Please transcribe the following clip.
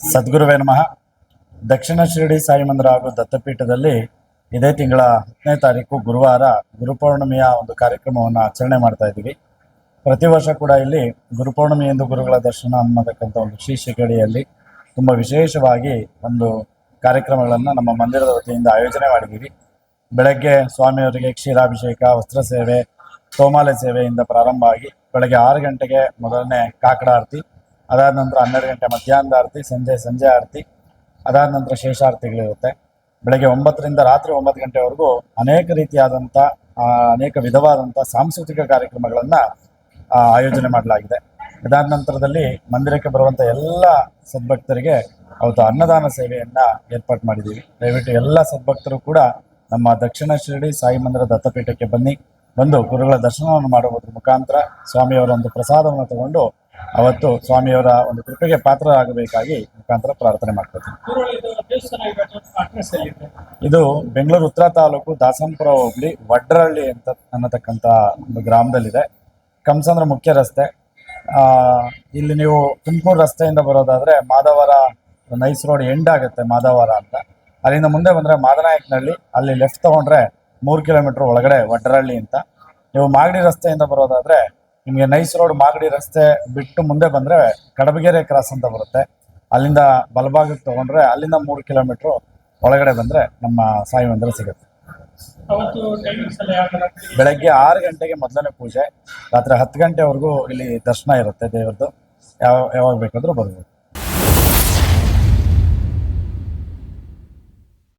ಸದ್ಗುರುವೇ ನಮಃ. ದಕ್ಷಿಣ ಶಿರಡಿ ಸಾಯಿ ಮಂದಿರ ಹಾಗೂ ದತ್ತಪೀಠದಲ್ಲಿ ಇದೇ ತಿಂಗಳ ಹತ್ತನೇ ತಾರೀಕು ಗುರುವಾರ ಗುರುಪೌರ್ಣಿಮೆಯ ಒಂದು ಕಾರ್ಯಕ್ರಮವನ್ನು ಆಚರಣೆ ಮಾಡ್ತಾ ಇದ್ದೀವಿ. ಪ್ರತಿ ವರ್ಷ ಕೂಡ ಇಲ್ಲಿ ಗುರುಪೌರ್ಣಿಮೆ ಎಂದು ಗುರುಗಳ ದರ್ಶನ ಅನ್ನತಕ್ಕಂಥ ಒಂದು ಶೀರ್ಷಿಕೆಡಿಯಲ್ಲಿ ತುಂಬ ವಿಶೇಷವಾಗಿ ಒಂದು ಕಾರ್ಯಕ್ರಮಗಳನ್ನು ನಮ್ಮ ಮಂದಿರದ ವತಿಯಿಂದ ಆಯೋಜನೆ ಮಾಡಿದ್ದೀವಿ. ಬೆಳಗ್ಗೆ ಸ್ವಾಮಿಯವರಿಗೆ ಕ್ಷೀರಾಭಿಷೇಕ, ವಸ್ತ್ರ ಸೇವೆ ಸೋಮಾಲೆ ಸೇವೆಯಿಂದ ಪ್ರಾರಂಭ ಆಗಿ ಬೆಳಗ್ಗೆ ಆರು ಗಂಟೆಗೆ ಮೊದಲನೇ ಕಾಕಡ ಆರತಿ ಅದಾದ ನಂತರ ಹನ್ನೆರಡು ಗಂಟೆ ಮಧ್ಯಾಹ್ನದ ಆರತಿ, ಸಂಜೆ ಸಂಜೆ ಆರತಿ, ಅದಾದ ನಂತರ ಶೇಷಾರತಿಗಳಿರುತ್ತೆ. ಬೆಳಗ್ಗೆ ಒಂಬತ್ತರಿಂದ ರಾತ್ರಿ ಒಂಬತ್ತು ಗಂಟೆವರೆಗೂ ಅನೇಕ ರೀತಿಯಾದಂಥ ಅನೇಕ ವಿಧವಾದಂಥ ಸಾಂಸ್ಕೃತಿಕ ಕಾರ್ಯಕ್ರಮಗಳನ್ನು ಆಯೋಜನೆ ಮಾಡಲಾಗಿದೆ. ಅದಾದ ನಂತರದಲ್ಲಿ ಮಂದಿರಕ್ಕೆ ಬರುವಂಥ ಎಲ್ಲ ಸದ್ಭಕ್ತರಿಗೆ ಅವತ್ತು ಅನ್ನದಾನ ಸೇವೆಯನ್ನ ಏರ್ಪಾಡು ಮಾಡಿದ್ದೀವಿ. ದಯವಿಟ್ಟು ಎಲ್ಲ ಸದ್ಭಕ್ತರು ಕೂಡ ನಮ್ಮ ದಕ್ಷಿಣ ಶಿರಡಿ ಸಾಯಿ ಮಂದಿರ ದತ್ತಪೀಠಕ್ಕೆ ಬನ್ನಿ. ಬಂದು ಗುರುಗಳ ದರ್ಶನವನ್ನು ಮಾಡುವುದರ ಮುಖಾಂತರ ಸ್ವಾಮಿಯವರ ಒಂದು ಪ್ರಸಾದವನ್ನು ತಗೊಂಡು ಅವತ್ತು ಸ್ವಾಮಿಯವರ ಒಂದು ಕೃಪೆಗೆ ಪಾತ್ರರಾಗಬೇಕಾಗಿ ಮುಖಾಂತರ ಪ್ರಾರ್ಥನೆ ಮಾಡ್ಕೊಳ್ತೀನಿ. ಇದು ಬೆಂಗಳೂರು ಉತ್ತರ ತಾಲೂಕು ದಾಸನಪುರ ಹೋಬಳಿ ವಡ್ರಹಳ್ಳಿ ಅಂತ ಅನ್ನತಕ್ಕಂತ ಒಂದು ಗ್ರಾಮದಲ್ಲಿದೆ. ಕಂಸಂದ್ರ ಮುಖ್ಯ ರಸ್ತೆ. ಆ, ಇಲ್ಲಿ ನೀವು ತುಮಕೂರು ರಸ್ತೆಯಿಂದ ಬರೋದಾದ್ರೆ ಮಾದವರ ನೈಸ್ ರೋಡ್ ಎಂಡ್ ಆಗುತ್ತೆ ಮಾದವರ ಅಂತ. ಅಲ್ಲಿಂದ ಮುಂದೆ ಬಂದ್ರೆ ಮಾದನಾಯಕನಹಳ್ಳಿ ಅಲ್ಲಿ ಲೆಫ್ಟ್ ತಗೊಂಡ್ರೆ ಮೂರು ಕಿಲೋಮೀಟರ್ ಒಳಗಡೆ ವಡ್ರಹಳ್ಳಿ ಅಂತ. ನೀವು ಮಾಗಡಿ ರಸ್ತೆಯಿಂದ ಬರೋದಾದ್ರೆ ನಿಮಗೆ ನೈಸ್ ರೋಡ್ ಮಾಗಡಿ ರಸ್ತೆ ಬಿಟ್ಟು ಮುಂದೆ ಬಂದ್ರೆ ಕಡಬಗೆರೆ ಕ್ರಾಸ್ ಅಂತ ಬರುತ್ತೆ. ಅಲ್ಲಿಂದ ಬಲಭಾಗಕ್ಕೆ ತಗೊಂಡ್ರೆ ಅಲ್ಲಿಂದ ಮೂರು ಕಿಲೋಮೀಟ್ರು ಒಳಗಡೆ ಬಂದ್ರೆ ನಮ್ಮ ಸಾಯಿ ಮಂದಿರ ಸಿಗುತ್ತೆ. ಬೆಳಗ್ಗೆ ಆರು ಗಂಟೆಗೆ ಮೊದಲನೇ ಪೂಜೆ ರಾತ್ರಿ ಹತ್ತು ಗಂಟೆವರೆಗೂ ಇಲ್ಲಿ ದರ್ಶನ ಇರುತ್ತೆ ದೇವರದು ಯಾವ ಯಾವಾಗ ಬೇಕಾದರೂ ಬರ್ಬೋದು.